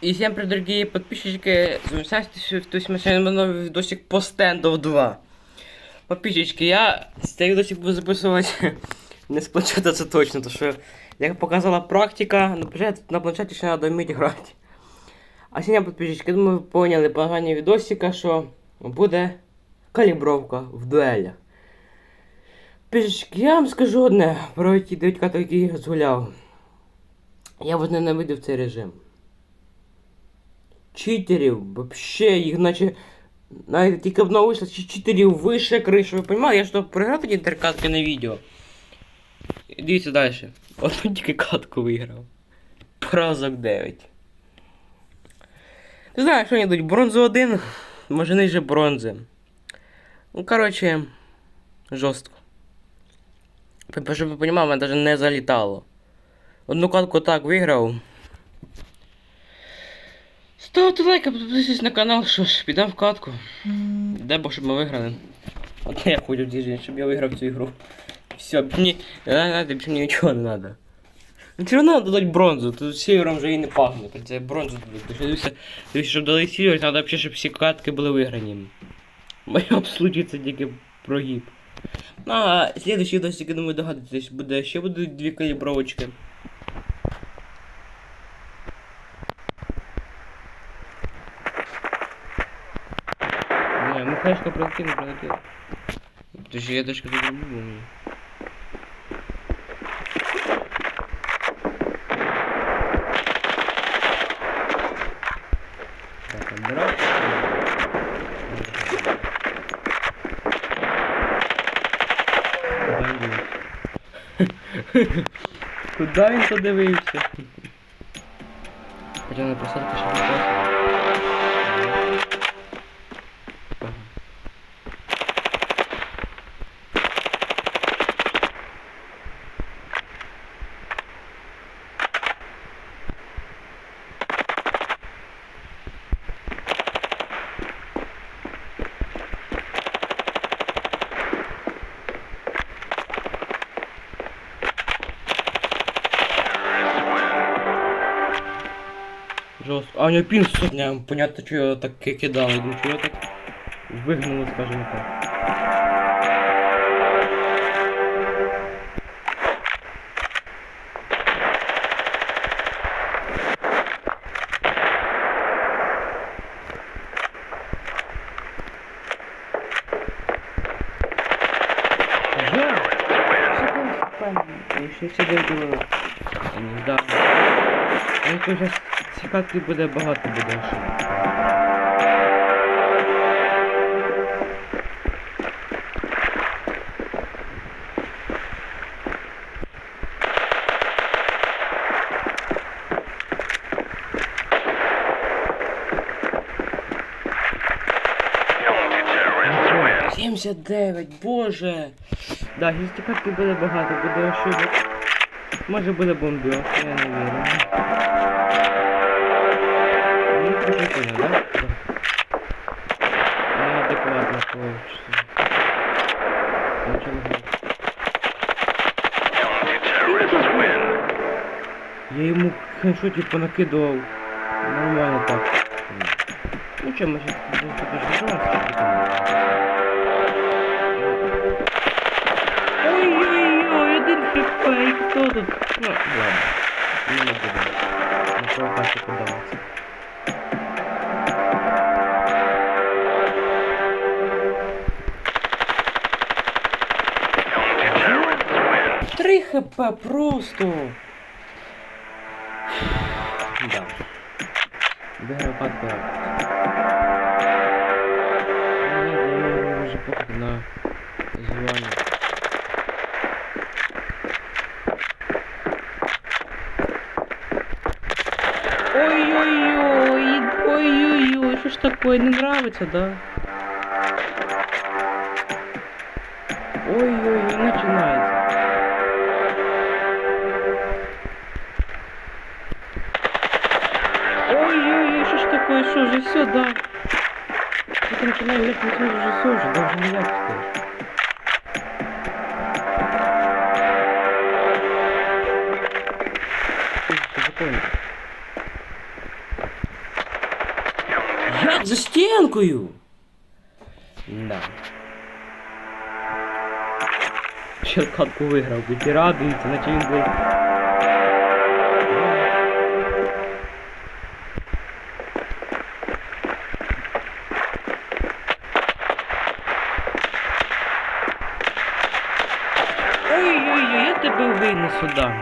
И всем привет, дорогие подписчики. Замечательно, то есть мы сегодня новый видосик по стендов 2. Подписчики, я цей видосик буду записувати не з планшета, це точно, тому що, як показала практика, на планшеті, на планшеті ще треба вміти грати. А сьогодні, підписчики, думаю, ви поняли по названню відосика, що буде калібровка в дуелях. Підписчики, я вам скажу одне про дев'ятка, який я згуляв. Я вот ненавидив цей режим. Читерів, вообще, їх наче. Навіть тільки одного вийшло, чи читерів вище кришу. Ви розумієте, я ж то програв тоді на відео. Дивіться далі. Одну тільки катку виграв. Поразок 9. Ти знаєш, що вони йдуть? Бронзу 1, може ниже бронзи. Ну, коротше, жорстко. Щоб ви розуміли, мене навіть не залітало. Одну катку так виграв. Ставте лайк, підписуйтесь на канал, що ж, підемо в катку. Дай Бог, щоб ми виграли. От я хочу діжджі, щоб я виграв цю ігру. Все, мені, знаєте, більше мені нічого не треба. Ну все одно дадуть бронзу, тут сівером вже і не пахне, це бронзу дадуть. Дивіться, щоб дали сівер, треба взагалі, щоб всі катки були виграні. В моєму случаї це тільки прогиб. Ну, а следующий досик, я думаю, догадуєтесь, буде, ще будуть дві калібровочки. Не, Михайловка пролетел, не пролетел. Подожди, я даже когда не помню. Так, отбирал. Куда він подивився? Хоча на посадку ще не бачив. Ага. Жестко. А у него пин сотня, понятно, что я так ки- кидал, ну что я так выгнал, скажем так. Ще все дойду. Да. Ну то вже буде багато буде ще. 79, боже! Да, ще буде багато, буде ошибок. Може буде бомбьош, я не вірю. Ну, прикольно, да? Да. Неадекватно получится. Начало Я ему хедшот типа накидывал. Нормально так. Ну что, мы сейчас Ой-ой-ой, один хп, і хто тут? Ну, ладно. Не будемо. На провокацію подаватися. Три хп просто. Да. Я думаю, вже поки на звання. Ой-ой-ой, ой-ой-ой, что ж такое, не нравится, да? и все, да. Это начинаем местный союз уже даже не я теперь. Я за стенкую! Да. Черкатку выиграл, вы рады, на чем, блядь. Він був. Ой-ой-ой, я тебе винесу, да.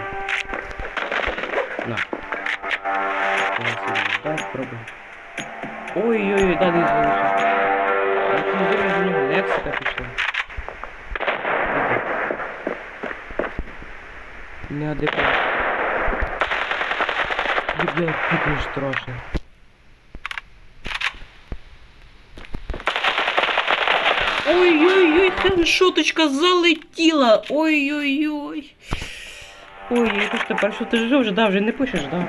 На. Так, пробуй. Ой-ой-ой, да, десь залишив. Я це вірю, до нього лексика пішла. Неадекватно. Бля, пікаєш страшно. Шуточка залетіла. Ой-ой-ой. Ой, я ж тепер що ти ж да, вже не пишеш, да?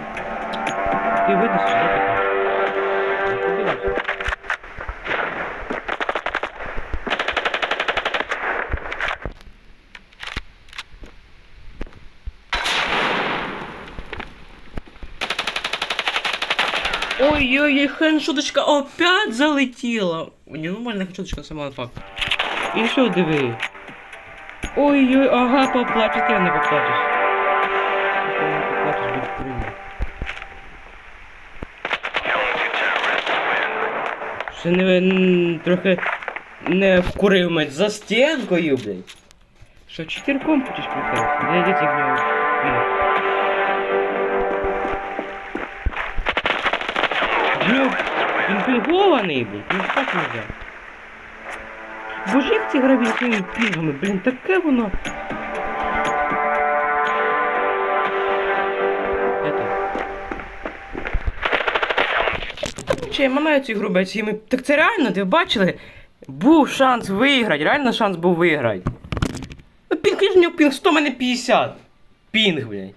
Ти видасиш, да. Ой-ой-ой, хедшоточка опять залетіла. Не нормальна хедшоточка сама факт. І що диви? Ой-ой, ага, поплачеш, ти не поплачеш. Ти не. Ще не трохи не вкурив мать за стінкою, блядь. Що, чотирком хочеш прикрити? Я йдіть в нього. біг. Він пінгований, блін, ну так нельзя. Боже, як ці граві з своїми блін, таке воно. Чи я маю цю гру бачити? Ми... Так це реально, ти бачили? Був шанс виграти, реально шанс був виграти. Ну пінг, ж нього пінг 100, мене 50. Пінг, блядь.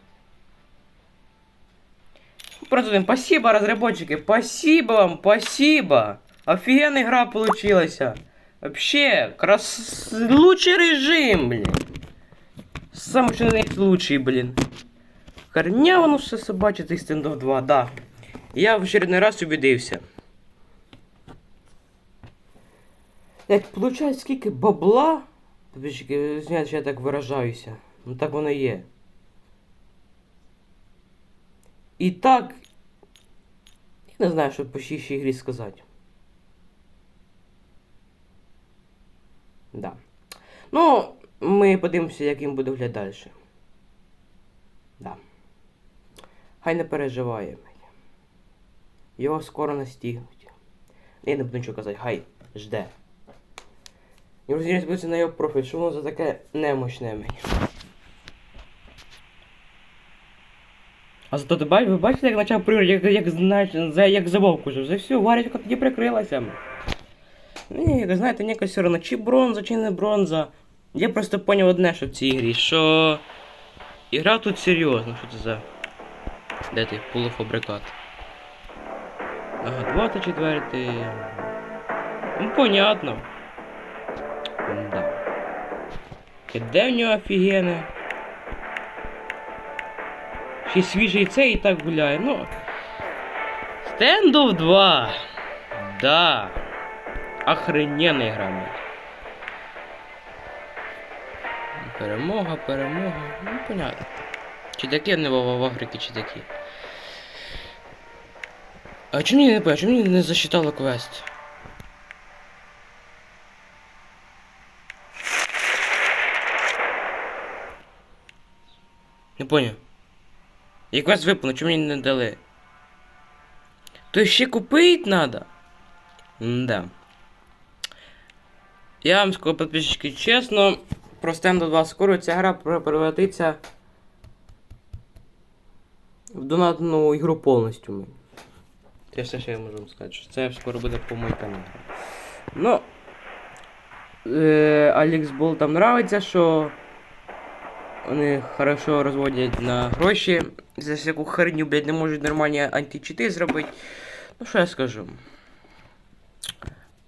Просто спасибо, разработчики, спасибо вам, спасибо. Офигенная игра получилась. Вообще, крас... лучший режим, блин. Самый что них лучший, блин. Корня воно все собаче цих стендов 2, да. Я в очередной раз убедився. Як получають скільки бабла, тобі що я так виражаюся. Ну так воно і є. І так. Я не знаю, що по ще ігрі сказати. Да. Ну, ми подивимося, як він буде виглядати далі. Да. Хай не переживає. Його скоро настигнуть. Я не буду нічого казати, хай жде. І розглянути на його профіль, що воно за таке немощне мені. А зато ти бачиш, ви бачите, як почав пригати, як, як, за, як за вовку вже. Вже все, варічка тоді прикрилася. Ні, як знаєте, ніяка все одно, чи бронза, чи не бронза. Я просто поняв одне, що в цій грі, що ігра тут серйозна, що це за. Де ти? Полуфабрикат. Ага, 24. Ну, понятно. Да. Де в нього офігенне? Ще свіжий цей і так гуляє, ну. Стендов 2. Да. Охрененная игра, блядь. Перемога, перемога. Ну, понятно. Чи такі не в, Африці, чи такі. А чому мені не понял, чому мені не засчитало квест? Не понял. І квест виповнив, чому мені не дали? То ще купить надо? Да. Я вам скажу, подписчики, чесно, про стенду 2 скоро ця гра превратиться в донатну ігру повністю. Це все, що я можу вам сказати, що це скоро буде по моїй каналі. Ну, е, Алекс Бол там нравиться, що вони хорошо розводять на гроші. За всяку херню, блядь, не можуть нормальні античити зробити. Ну, що я скажу.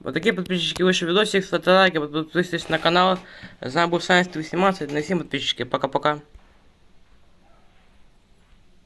Вот такие подписчики вышли видосик, ставьте лайки, подписывайтесь на канал. С нами был Саня 118, на всем подписчики, пока-пока.